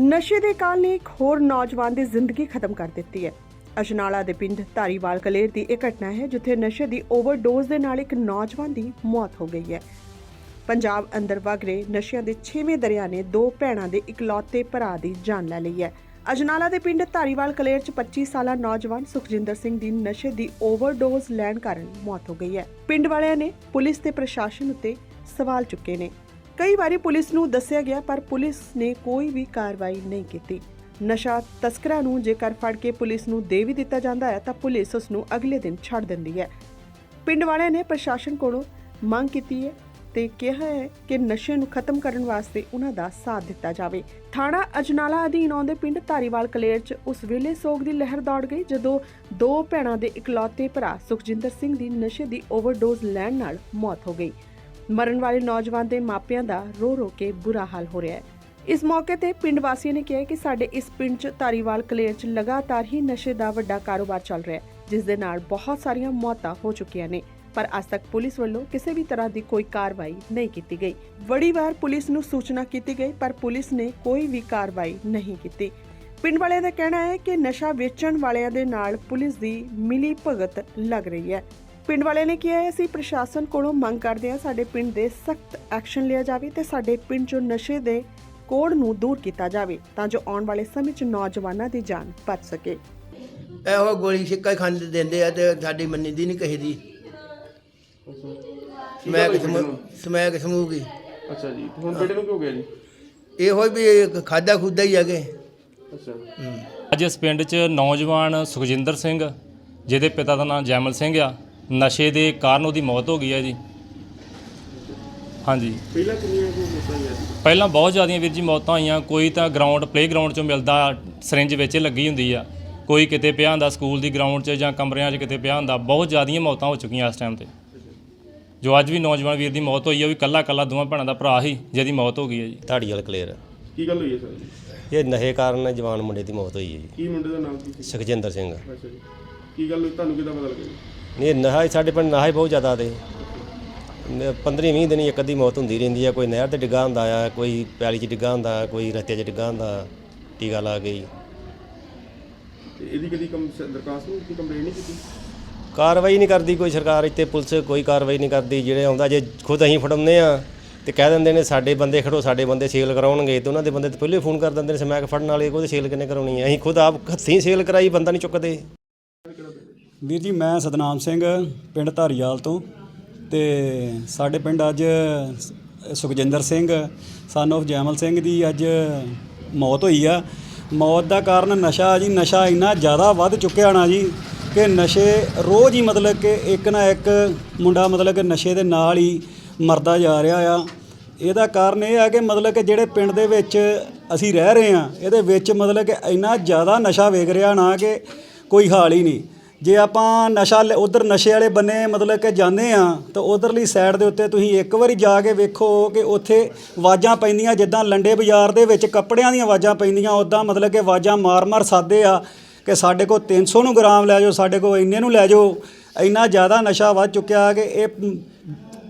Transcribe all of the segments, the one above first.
ਨਸ਼ੇ ਦੇ ਕਾਲ ਨੇ ਇੱਕ ਹੋਰ ਨੌਜਵਾਨ ਦੀ ਜ਼ਿੰਦਗੀ ਖਤਮ ਕਰ ਦਿੱਤੀ ਹੈ। ਅਜਨਾਲਾ ਦੇ ਪਿੰਡ ਧਾਰੀਵਾਲ ਕਲੇਰ ਦੀ ਇਹ ਘਟਨਾ ਹੈ, ਜਿੱਥੇ ਨਸ਼ੇ ਦੀ ਓਵਰਡੋਜ਼ ਦੇ ਨਾਲ ਇੱਕ ਨੌਜਵਾਨ ਦੀ ਮੌਤ ਹੋ ਗਈ ਹੈ। ਪੰਜਾਬ ਅੰਦਰ ਵਗ ਰਹੇ ਨਸ਼ਿਆਂ ਦੇ ਛੇਵੇਂ ਦਰਿਆ ਨੇ ਦੋ ਭੈਣਾਂ ਦੇ ਇਕਲੌਤੇ ਭਰਾ ਦੀ ਜਾਨ ਲੈ ਲਈ ਹੈ। ਅਜਨਾਲਾ ਦੇ ਪਿੰਡ ਧਾਰੀਵਾਲ ਕਲੇਰ 'ਚ 25 ਸਾਲਾ ਨੌਜਵਾਨ ਸੁਖਜਿੰਦਰ ਸਿੰਘ ਦੀ ਨਸ਼ੇ ਦੀ ਓਵਰਡੋਜ਼ ਲੈਣ ਕਾਰਨ ਮੌਤ ਹੋ ਗਈ ਹੈ। ਪਿੰਡ ਵਾਲਿਆਂ ਨੇ ਪੁਲਿਸ ਤੇ ਪ੍ਰਸ਼ਾਸਨ ਉੱਤੇ ਸਵਾਲ ਚੁੱਕੇ ਨੇ। ਕਈ ਵਾਰੀ ਪੁਲਿਸ ਨੂੰ ਦੱਸਿਆ ਗਿਆ, ਪਰ ਪੁਲਿਸ ਨੇ ਕੋਈ ਵੀ ਕਾਰਵਾਈ ਨਹੀਂ ਕੀਤੀ। ਨਸ਼ਾ ਤਸਕਰਾਂ ਨੂੰ ਜੇਕਰ ਫੜ ਕੇ ਪੁਲਿਸ ਨੂੰ ਦੇ ਵੀ ਦਿੱਤਾ ਜਾਂਦਾ ਹੈ, ਤਾਂ ਪੁਲਿਸ ਉਸ ਨੂੰ ਅਗਲੇ ਦਿਨ ਛੱਡ ਦਿੰਦੀ ਹੈ। ਪਿੰਡ ਵਾਲਿਆਂ ਨੇ ਪ੍ਰਸ਼ਾਸਨ ਕੋਲੋਂ ਮੰਗ ਕੀਤੀ ਹੈ ਤੇ ਕਿਹਾ ਹੈ ਕਿ ਨਸ਼ੇ ਨੂੰ ਖਤਮ ਕਰਨ ਵਾਸਤੇ ਉਹਨਾਂ ਦਾ ਸਾਥ ਦਿੱਤਾ ਜਾਵੇ। ਥਾਣਾ ਅਜਨਾਲਾ ਅਧੀਨ ਆਉਂਦੇ ਪਿੰਡ ਧਾਰੀਵਾਲ ਕਲੇਰ 'ਚ ਉਸ ਵੇਲੇ ਸੋਗ ਦੀ ਲਹਿਰ ਦੌੜ ਗਈ, ਜਦੋਂ ਦੋ ਭੈਣਾਂ ਦੇ ਇਕਲੌਤੇ ਭਰਾ ਸੁਖਜਿੰਦਰ ਸਿੰਘ ਦੀ ਨਸ਼ੇ ਦੀ ਓਵਰਡੋਜ਼ ਲੈਣ ਨਾਲ ਮੌਤ ਹੋ ਗਈ। ਮਰਨ ਵਾਲੇ ਨੌਜਵਾਨ ਦੇ ਮਾਪਿਆਂ ਦਾ ਰੋ ਰੋ ਕੇ ਬੁਰਾ ਹਾਲ ਹੋ ਰਿਹਾ ਹੈ। ਇਸ ਮੌਕੇ ਤੇ ਪਿੰਡ ਵਾਸੀਆਂ ਨੇ ਕਿਹਾ ਕਿ ਸਾਡੇ ਇਸ ਪਿੰਡ 'ਚ ਧਾਰੀਵਾਲ ਕਲੇਰ 'ਚ ਲਗਾਤਾਰ ਹੀ ਨਸ਼ੇ ਦਾ ਵੱਡਾ ਕਾਰੋਬਾਰ ਚੱਲ ਰਿਹਾ ਹੈ, ਜਿਸ ਦੇ ਨਾਲ ਬਹੁਤ ਸਾਰੀਆਂ ਮੌਤਾਂ ਹੋ ਚੁੱਕੀਆਂ ਨੇ। ਪਰ ਅੱਜ ਤੱਕ ਪੁਲਿਸ ਵੱਲੋਂ ਕਿਸੇ ਵੀ ਤਰ੍ਹਾਂ ਦੀ ਕੋਈ ਕਾਰਵਾਈ ਨਹੀਂ ਕੀਤੀ ਗਈ। ਬੜੀ ਵਾਰ ਪੁਲਿਸ ਨੂੰ ਸੂਚਨਾ ਕੀਤੀ ਗਈ, ਪਰ ਪੁਲਿਸ ਨੇ ਕੋਈ ਵੀ ਕਾਰਵਾਈ ਨਹੀਂ ਕੀਤੀ। ਪਿੰਡ ਵਾਲਿਆਂ ਦਾ ਕਹਿਣਾ ਹੈ ਕਿ ਨਸ਼ਾ ਵੇਚਣ ਵਾਲਿਆਂ ਦੇ ਨਾਲ ਪੁਲਿਸ ਦੀ ਮਿਲੀ ਭਗਤ ਲੱਗ ਰਹੀ ਹੈ। ਪਿੰਡ ਵਾਲਿਆਂ ਨੇ ਕਿਹਾ ਹੈ ਅਸੀਂ ਪ੍ਰਸ਼ਾਸਨ ਕੋਲੋਂ ਮੰਗ ਕਰਦੇ ਹਾਂ ਸਾਡੇ ਪਿੰਡ ਦੇ ਸਖਤ ਐਕਸ਼ਨ ਲਿਆ ਜਾਵੇ ਤੇ ਸਾਡੇ ਪਿੰਡ 'ਚੋਂ ਨਸ਼ੇ ਦੇ ਕੋੜ ਨੂੰ ਦੂਰ ਕੀਤਾ ਜਾਵੇ ਤਾਂ ਜੋ ਆਉਣ ਵਾਲੇ ਸਮੇਂ 'ਚ ਨੌਜਵਾਨਾਂ ਦੀ ਜਾਨ ਬਚ ਸਕੇ। ਇਹੋ ਗੋਲੀ ਸਿੱਕਾ ਹੀ ਖਾਂਦੇ ਦਿੰਦੇ ਆ ਤੇ ਸਾਡੀ ਮੰਨੀ ਦੀ ਨਹੀਂ ਕਹੀ ਦੀ। ਸਮੈਕ ਸਮੂ- ਸਮੈਕ ਸਮੂਗੀ ਅੱਛਾ ਜੀ ਹੁਣ ਬੇਟੇ ਨੂੰ ਕਿਉਂ ਗਿਆ ਜੀ? ਇਹੋ ਹੀ ਵੀ ਖਾਦਾ ਖੁਦਾ ਹੀ ਹੈਗੇ ਅੱਛਾ। ਅੱਜ ਇਸ ਪਿੰਡ 'ਚ ਨੌਜਵਾਨ ਸੁਖਜਿੰਦਰ ਸਿੰਘ ਜਿਹਦੇ ਪਿਤਾ ਦਾ ਨਾਮ ਜੈਮਲ ਸਿੰਘ ਆ ਨਸ਼ੇ ਦੇ ਕਾਰਨ ਉਹਦੀ ਮੌਤ ਹੋ ਗਈ ਹੈ ਜੀ। ਹਾਂਜੀ। ਪਹਿਲਾਂ ਕਿੰਨੀਆਂ ਕੋ ਮੌਤਾਂ ਹੋਈਆਂ ਸੀ? ਪਹਿਲਾਂ ਬਹੁਤ ਜ਼ਿਆਦੀਆਂ ਵੀਰ ਜੀ ਮੌਤਾਂ ਹੋਈਆਂ। ਕੋਈ ਤਾਂ ਗਰਾਊਂਡ ਪਲੇਗਰਾਉਂਡ 'ਚੋਂ ਮਿਲਦਾ ਸਰਿੰਜ ਵਿੱਚ ਲੱਗੀ ਹੁੰਦੀ ਆ। ਕੋਈ ਕਿਤੇ ਪਿਆ ਹੁੰਦਾ ਸਕੂਲ ਦੀ ਗਰਾਊਂਡ 'ਚ ਜਾਂ ਕਮਰਿਆਂ 'ਚ ਕਿਤੇ ਪਿਆ ਹੁੰਦਾ। ਬਹੁਤ ਜ਼ਿਆਦੀਆਂ ਮੌਤਾਂ ਹੋ ਚੁੱਕੀਆਂ ਇਸ ਟਾਈਮ ਤੇ। ਜੋ ਅੱਜ ਵੀ ਨੌਜਵਾਨ ਵੀਰ ਦੀ ਮੌਤ ਹੋਈ ਹੈ ਉਹ ਵੀ ਕੱਲਾ ਕੱਲਾ ਦੋਵਾਂ ਭੈਣਾਂ ਦਾ ਭਰਾ ਹੀ ਜਿਹਦੀ ਮੌਤ ਹੋ ਗਈ ਹੈ ਜੀ। ਧਾੜੀ ਵਾਲ ਕਲੀਅਰ ਕੀ ਗੱਲ ਹੋਈ ਹੈ ਸਰ? ਇਹ ਨਸ਼ੇ ਕਾਰਨ ਜਵਾਨ ਮੁੰਡੇ ਦੀ ਮੌਤ ਹੋਈ ਹੈ ਜੀ। ਕੀ ਮੁੰਡੇ ਦਾ ਨਾਮ ਕੀ ਸੀ? ਸੁਖਜਿੰਦਰ ਸਿੰਘ। ਅੱਛਾ ਜੀ। ਕੀ ਗੱਲ ਹੋਈ? ਤੁਹਾਨੂੰ ਕਿਦਾਂ ਪਤਾ ਲੱਗਿਆ ਜੀ? ਨਹੀਂ ਹੀ ਸਾਡੇ ਪਿੰਡ ਹੀ ਬਹੁਤ ਜ਼ਿਆਦਾ ਤੇ। 15 20 ਦਿਨ ਇੱਕ ਅੱਧੀ ਮੌਤ ਹੁੰਦੀ ਰਹਿੰਦੀ ਆ ਕੋਈ ਨਹਿਰ ਤੇ ਡਿੱਗਾ ਹੁੰਦਾ ਆ ਕੋਈ ਪੈਲੀ 'ਚ ਡਿੱਗਾ ਹੁੰਦਾ ਕੋਈ ਰਸਤੇ 'ਚ ਡਿੱਗਾ ਹੁੰਦਾ ਟੀਕਾ ਲਾ ਗਈ ਤੇ ਇਹਦੀ ਕਦੀ ਕੰਮ ਦਰਖਾਸਤ ਨਹੀਂ ਕੀਤੀ ਕੰਪਲੇਂਟ ਨਹੀਂ ਕੀਤੀ? ਕਾਰਵਾਈ ਨਹੀਂ ਕਰਦੀ ਕੋਈ ਸਰਕਾਰ ਇੱਥੇ ਪੁਲਿਸ ਕੋਈ ਕਾਰਵਾਈ ਨਹੀਂ ਕਰਦੀ ਜਿਹੜੇ ਆਉਂਦਾ ਜੇ ਖੁਦ ਅਸੀਂ ਫੜਾਉਂਦੇ ਆ ਤੇ ਕਹਿ ਦਿੰਦੇ ਨੇ ਸਾਡੇ ਬੰਦੇ ਖੜੋ ਸਾਡੇ ਬੰਦੇ ਸੇਲ ਕਰਾਉਣਗੇ ਤੇ ਉਹਨਾਂ ਦੇ ਬੰਦੇ ਤੇ ਪਹਿਲੇ ਫੋਨ ਕਰ ਦਿੰਦੇ ਨੇ ਸਮੈਕ ਫੜਨ ਵਾਲੇ ਉਹਦੇ ਸੇਲ ਕਿੰਨੇ ਕਰਾਉਣੀ ਹੈ ਅਸੀਂ ਖੁਦ ਆਪ ਹੱਥੀਂ ਸੇਲ ਕਰਾਈ ਬੰਦਾ ਨਹੀਂ ਚੁੱਕਦੇ। ਵੀਰ ਜੀ, ਮੈਂ ਸਤਨਾਮ ਸਿੰਘ ਪਿੰਡ ਧਾਰੀਵਾਲ ਤੋਂ ਤੇ ਸਾਡੇ ਪਿੰਡ ਅੱਜ ਸੁਖਜਿੰਦਰ ਸਿੰਘ, son of ਜੈਮਲ ਸਿੰਘ ਦੀ ਅੱਜ ਮੌਤ ਹੋਈ ਆ। ਮੌਤ ਦਾ ਕਾਰਨ ਨਸ਼ਾ ਜੀ, ਨਸ਼ਾ ਇੰਨਾ ਜ਼ਿਆਦਾ ਵੱਧ ਚੁੱਕਿਆ ਨਾ ਜੀ ਕਿ ਨਸ਼ੇ ਰੋਜ਼ ਹੀ ਮਤਲਬ ਕਿ ਇੱਕ ਨਾ ਇੱਕ ਮੁੰਡਾ ਮਤਲਬ ਕਿ ਨਸ਼ੇ ਦੇ ਨਾਲ ਹੀ ਮਰਦਾ ਜਾ ਰਿਹਾ ਆ। ਇਹਦਾ ਕਾਰਨ ਇਹ ਆ ਕਿ ਮਤਲਬ ਕਿ ਜਿਹੜੇ ਪਿੰਡ ਦੇ ਵਿੱਚ ਅਸੀਂ ਰਹਿ ਰਹੇ ਆ, ਇਹਦੇ ਵਿੱਚ ਮਤਲਬ ਕਿ ਇੰਨਾ ਜ਼ਿਆਦਾ ਨਸ਼ਾ ਵੇਗ ਰਿਹਾ ਨਾ ਕਿ ਕੋਈ ਹਾਲ ਹੀ ਨਹੀਂ। ਜੇ ਆਪਾਂ ਨਸ਼ਾ ਉਧਰ ਨਸ਼ੇ ਵਾਲੇ ਬੰਨੇ ਮਤਲਬ ਕਿ ਜਾਂਦੇ ਆ ਤਾਂ ਉਧਰਲੀ ਸਾਈਡ ਦੇ ਉੱਤੇ ਤੁਸੀਂ ਇੱਕ ਵਾਰੀ ਜਾ ਕੇ ਵੇਖੋ ਕਿ ਉੱਥੇ ਆਵਾਜ਼ਾਂ ਪੈਂਦੀਆਂ ਜਿੱਦਾਂ ਲੰਡੇ ਬਾਜ਼ਾਰ ਦੇ ਵਿੱਚ ਕੱਪੜਿਆਂ ਦੀਆਂ ਆਵਾਜ਼ਾਂ ਪੈਂਦੀਆਂ ਉਦਾਂ ਮਤਲਬ ਕਿ ਆਵਾਜ਼ਾਂ ਮਾਰ-ਮਾਰ ਸਾਦੇ ਆ ਕਿ ਸਾਡੇ ਕੋਲ 300 ਨੂੰ ਗ੍ਰਾਮ ਲੈ ਜਾਓ ਸਾਡੇ ਕੋਲ ਇੰਨੇ ਨੂੰ ਲੈ ਜਾਓ। ਇੰਨਾ ਜ਼ਿਆਦਾ ਨਸ਼ਾ ਵੱਧ ਚੁੱਕਿਆ ਕਿ ਇਹ ਮ,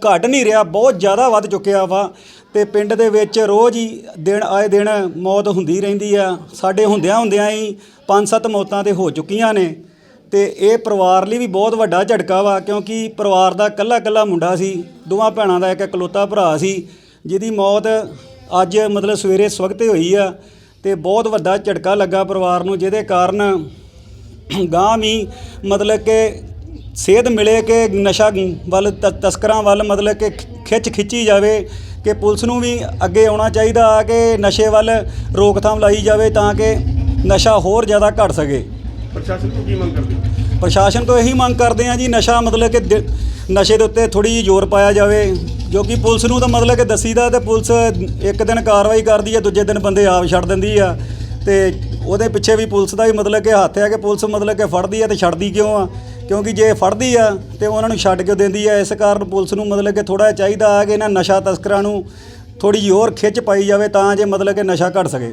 ਘਟ ਨਹੀਂ ਰਿਹਾ ਬਹੁਤ ਜ਼ਿਆਦਾ ਵੱਧ ਚੁੱਕਿਆ ਵਾ। ਤੇ ਪਿੰਡ ਦੇ ਵਿੱਚ ਰੋਜ਼ ਹੀ ਦਿਨ ਆਏ ਦਿਨ ਮੌਤ ਹੁੰਦੀ ਰਹਿੰਦੀ ਆ ਸਾਡੇ ਹੁੰਦਿਆਂ ਹੁੰਦਿਆਂ ਹੀ ਪੰਜ ਸੱਤ ਮੌਤਾਂ ਤੇ ਹੋ ਚੁੱਕੀਆਂ ਨੇ। ਤੇ ਇਹ ਪਰਿਵਾਰ ਲਈ ਵੀ ਬਹੁਤ ਵੱਡਾ ਝਟਕਾ ਵਾ, ਕਿਉਂਕਿ ਪਰਿਵਾਰ ਦਾ ਕੱਲਾ ਕੱਲਾ ਮੁੰਡਾ ਸੀ, ਦੋਵਾਂ ਭੈਣਾਂ ਦਾ ਇੱਕ ਇਕਲੌਤਾ ਭਰਾ ਸੀ, ਜਿਹਦੀ ਮੌਤ ਅੱਜ ਮਤਲਬ ਸਵੇਰੇ ਸਵਖਤੇ ਹੋਈ ਆ, ਤੇ ਬਹੁਤ ਵੱਡਾ ਝਟਕਾ ਲੱਗਾ ਪਰਿਵਾਰ ਨੂੰ, ਜਿਹਦੇ ਕਾਰਨ ਗਾਂ ਵੀ ਮਤਲਬ ਕਿ ਸੇਧ ਮਿਲੇ ਕਿ ਨਸ਼ਾ ਵੱਲ ਤਸਕਰਾਂ ਵੱਲ ਮਤਲਬ ਕਿ ਖਿੱਚ ਖਿੱਚੀ ਜਾਵੇ, ਕਿ ਪੁਲਿਸ ਨੂੰ ਵੀ ਅੱਗੇ ਆਉਣਾ ਚਾਹੀਦਾ ਆ ਕਿ ਨਸ਼ੇ ਵੱਲ ਰੋਕਥਾਮ ਲਾਈ ਜਾਵੇ ਤਾਂ ਕਿ ਨਸ਼ਾ ਹੋਰ ਜ਼ਿਆਦਾ ਘਟ ਸਕੇ। ਪ੍ਰਸ਼ਾਸਨ ਤੋਂ ਕੀ ਮੰਗ ਕਰਦੇ ਹੋ? ਪ੍ਰਸ਼ਾਸਨ ਤੋਂ ਇਹੀ ਮੰਗ ਕਰਦੇ ਆ ਜੀ, ਨਸ਼ਾ ਮਤਲਬ ਕਿ ਦਿ- ਨਸ਼ੇ ਦੇ ਉੱਤੇ ਥੋੜੀ ਜਿਹੀ ਜ਼ੋਰ ਪਾਇਆ ਜਾਵੇ, ਜੋ ਕਿ ਪੁਲਿਸ ਨੂੰ ਤਾਂ ਮਤਲਬ ਕਿ ਦਸੀਦਾ ਤੇ ਪੁਲਿਸ ਇੱਕ ਦਿਨ ਕਾਰਵਾਈ ਕਰਦੀ ਹੈ, ਦੂਜੇ ਦਿਨ ਬੰਦੇ ਆਪ ਛੱਡ ਦਿੰਦੀ ਆ। ਤੇ ਉਹਦੇ ਪਿੱਛੇ ਵੀ ਪੁਲਿਸ ਦਾ ਵੀ ਮਤਲਬ ਕਿ ਹੱਥ ਹੈ ਕਿ ਪੁਲਿਸ ਮਤਲਬ ਕਿ ਫੜਦੀ ਆ ਤੇ ਛੱਡਦੀ ਕਿਉਂ ਆ? ਕਿਉਂਕਿ ਜੇ ਫੜਦੀ ਆ ਤੇ ਉਹਨਾਂ ਨੂੰ ਛੱਡ ਕਿਉਂ ਦਿੰਦੀ ਆ? ਇਸ ਕਾਰਨ ਪੁਲਿਸ ਨੂੰ ਮਤਲਬ ਕਿ ਥੋੜਾ ਚਾਹੀਦਾ ਆ ਕਿ ਇਹਨਾਂ ਨਸ਼ਾ ਤਸਕਰਾਂ ਨੂੰ ਥੋੜੀ ਜਿਹੀ ਹੋਰ ਖਿੱਚ ਪਾਈ ਜਾਵੇ ਤਾਂ ਜੇ ਮਤਲਬ ਕਿ ਨਸ਼ਾ ਘਟ ਸਕੇ।